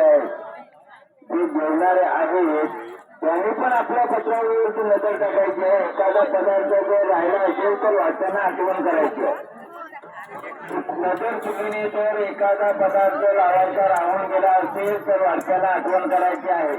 जे जेवणारे आहेत त्यांनी पण आपल्या पत्रावरती नजर टाकायची आहे एखादा पदार्थ जर राहिला असेल तर वाचताना आठवण करायची आहे. नजर चुकीने तर एखादा पदार्थ लावायचा राहून गेला असेल तर वाचताना आठवण करायची आहे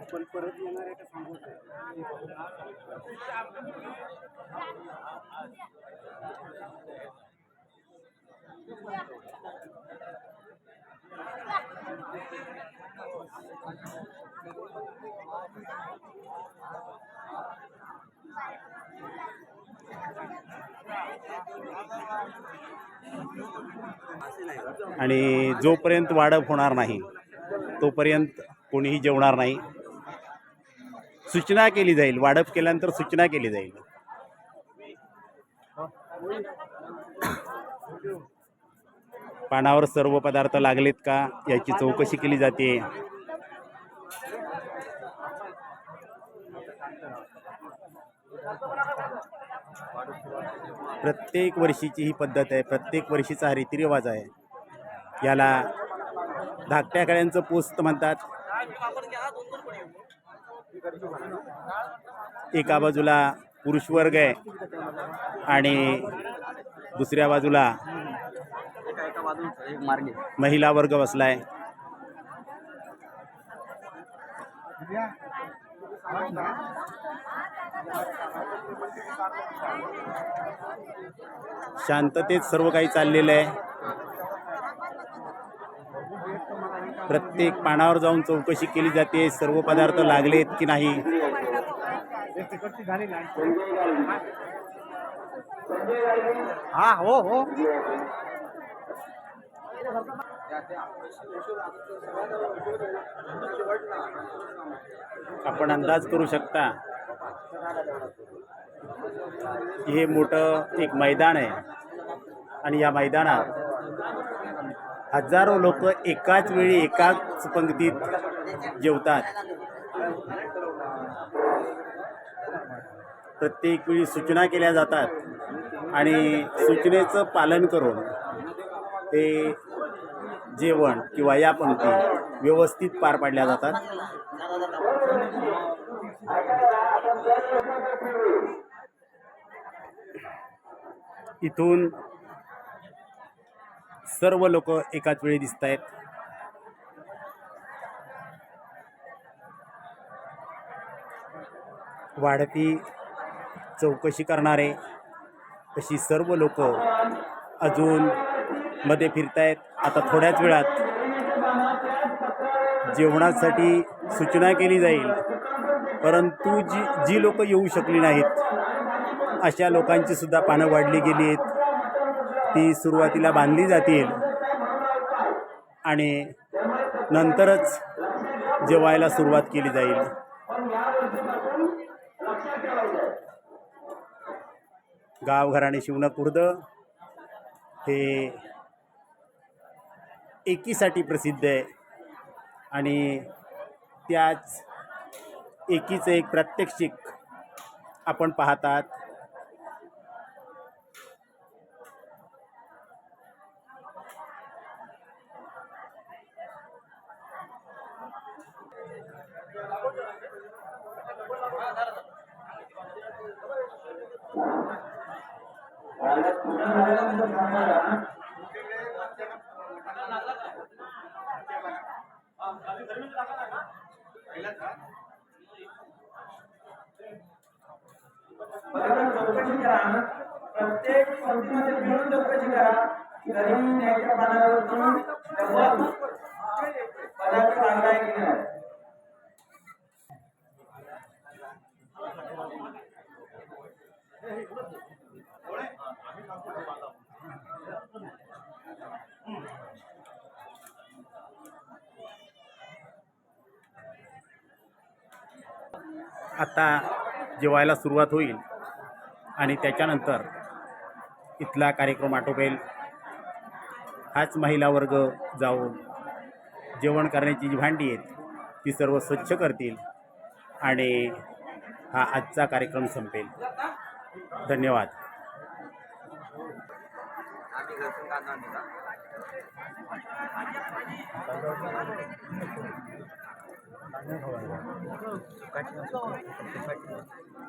आपण परत येणार आहे का सांगू आणि जोपर्यंत वाढप होणार नाही तोपर्यंत कोणीही जेवणार नाही. सूचना केली जाईल. वाढप केल्यानंतर सूचना केली जाईल. पानावर सर्व पदार्थ लागलेत का? याची चौकशी केली जाते. प्रत्येक वर्षीची ही पद्धत आहे प्रत्येक वर्षीचा हा रीतिरिवाज आहे. याला धाकट्या कळ्यांचं पोस्त म्हणतात. एका बाजूला पुरुष वर्ग आहे आणि दुसऱ्या बाजूला महिला वर्ग बसलाय. शांततेत सर्व काही चाललेलं आहे. प्रत्येक पानावर जाऊन चौकशी केली जाते. सर्व पदार्थ लागलेत की नाही? हा हो हो. आपण अंदाज करू शकता. हे मोठं एक मैदान आहे. आणि या मैदानात हजारो लोक एकाच वेळी एकाच पंक्तीत जेवतात. प्रत्येक वेळी सूचना केल्या जातात. आणि सूचनेचं पालन करून ते जेवण किंवा या पंक्ती व्यवस्थित पार पाडल्या जातात. इथून सर्व लोक एकाच वेळी दिसत आहेत वाढती चौकशी करणारे अशी सर्व लोक अजून मध्ये फिरतायत. आता थोड्याच वेळात जेवणासाठी सूचना केली जाईल. परंतु जी जी लोक येऊ शकली नाहीत अशा लोकांची सुद्धा पानं वाढली गेली आहेत. ती सुरुवातीला बांधली जातील. आणि नंतरच जेवायला सुरुवात केली जाईल. गावघराणे शिवणं खुर्द हे एकीसाठी प्रसिद्ध आहे. आणि त्याच एकीचं एक प्रात्यक्षिक आपण पाहतात. चौकशी करा. प्रत्येक पंक्तीमध्ये मिळून चौकशी करा. तरी त्याच्या पानावरती शंभर पदार्थ आणलाय की नाही? आता जेवायला सुरुवात होईल. आणि त्याच्यानंतर इथला कार्यक्रम आटोपेल. हाच महिला वर्ग जाऊन जेवण करण्याची जी भांडी आहेत ती सर्व स्वच्छ करतील आणि हा आजचा कार्यक्रम संपेल. धन्यवाद.